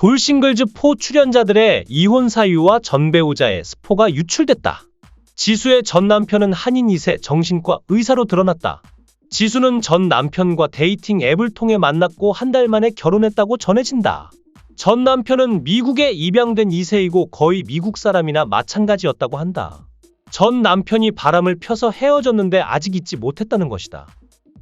돌싱글즈 4 출연자들의 이혼 사유와 전 배우자의 스포가 유출됐다. 지수의 전 남편은 한인 2세 정신과 의사로 드러났다. 지수는 전 남편과 데이팅 앱을 통해 만났고 한 달 만에 결혼했다고 전해진다. 전 남편은 미국에 입양된 2세이고 거의 미국 사람이나 마찬가지였다고 한다. 전 남편이 바람을 펴서 헤어졌는데 아직 잊지 못했다는 것이다.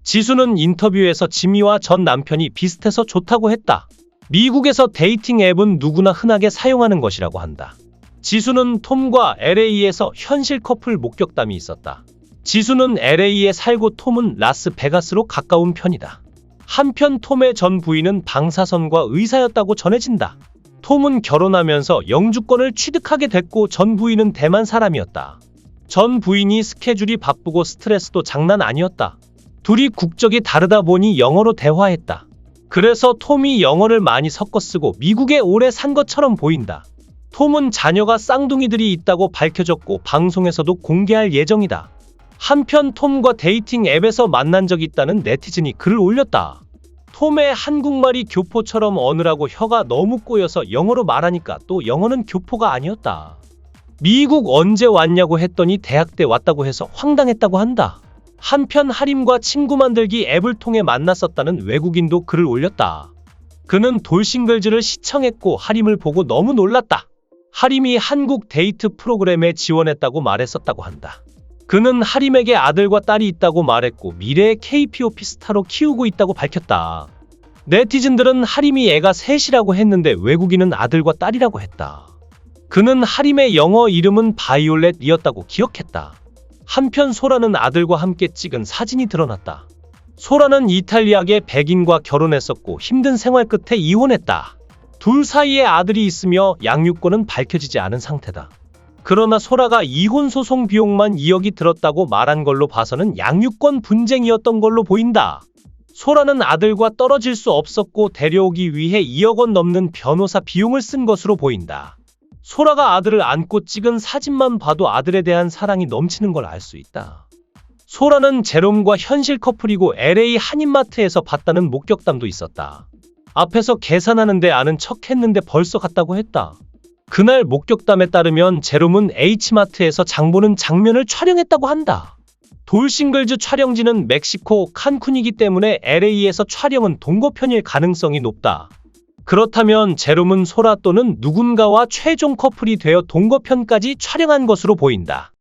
지수는 인터뷰에서 지미와 전 남편이 비슷해서 좋다고 했다. 미국에서 데이팅 앱은 누구나 흔하게 사용하는 것이라고 한다. 지수는 톰과 LA에서 현실 커플 목격담이 있었다. 지수는 LA에 살고 톰은 라스베가스로 가까운 편이다. 한편 톰의 전 부인은 방사선과 의사였다고 전해진다. 톰은 결혼하면서 영주권을 취득하게 됐고 전 부인은 대만 사람이었다. 전 부인이 스케줄이 바쁘고 스트레스도 장난 아니었다. 둘이 국적이 다르다 보니 영어로 대화했다. 그래서 톰이 영어를 많이 섞어 쓰고 미국에 오래 산 것처럼 보인다. 톰은 자녀가 쌍둥이들이 있다고 밝혀졌고 방송에서도 공개할 예정이다. 한편 톰과 데이팅 앱에서 만난 적 있다는 네티즌이 글을 올렸다. 톰의 한국말이 교포처럼 어느라고 혀가 너무 꼬여서 영어로 말하니까 또 영어는 교포가 아니었다. 미국 언제 왔냐고 했더니 대학 때 왔다고 해서 황당했다고 한다. 한편 하림과 친구 만들기 앱을 통해 만났었다는 외국인도 글을 올렸다. 그는 돌싱글즈를 시청했고 하림을 보고 너무 놀랐다. 하림이 한국 데이트 프로그램에 지원했다고 말했었다고 한다. 그는 하림에게 아들과 딸이 있다고 말했고 미래의 KPOP 스타로 키우고 있다고 밝혔다. 네티즌들은 하림이 애가 셋이라고 했는데 외국인은 아들과 딸이라고 했다. 그는 하림의 영어 이름은 바이올렛이었다고 기억했다. 한편 소라는 아들과 함께 찍은 사진이 드러났다. 소라는 이탈리아계 백인과 결혼했었고 힘든 생활 끝에 이혼했다. 둘 사이에 아들이 있으며 양육권은 밝혀지지 않은 상태다. 그러나 소라가 이혼 소송 비용만 2억이 들었다고 말한 걸로 봐서는 양육권 분쟁이었던 걸로 보인다. 소라는 아들과 떨어질 수 없었고 데려오기 위해 2억 원 넘는 변호사 비용을 쓴 것으로 보인다. 소라가 아들을 안고 찍은 사진만 봐도 아들에 대한 사랑이 넘치는 걸 알 수 있다. 소라는 제롬과 현실 커플이고 LA 한인마트에서 봤다는 목격담도 있었다. 앞에서 계산하는데 아는 척 했는데 벌써 갔다고 했다. 그날 목격담에 따르면 제롬은 H마트에서 장보는 장면을 촬영했다고 한다. 돌싱글즈 촬영지는 멕시코 칸쿤이기 때문에 LA에서 촬영은 동거편일 가능성이 높다. 그렇다면 제롬은 소라 또는 누군가와 최종 커플이 되어 동거편까지 촬영한 것으로 보인다.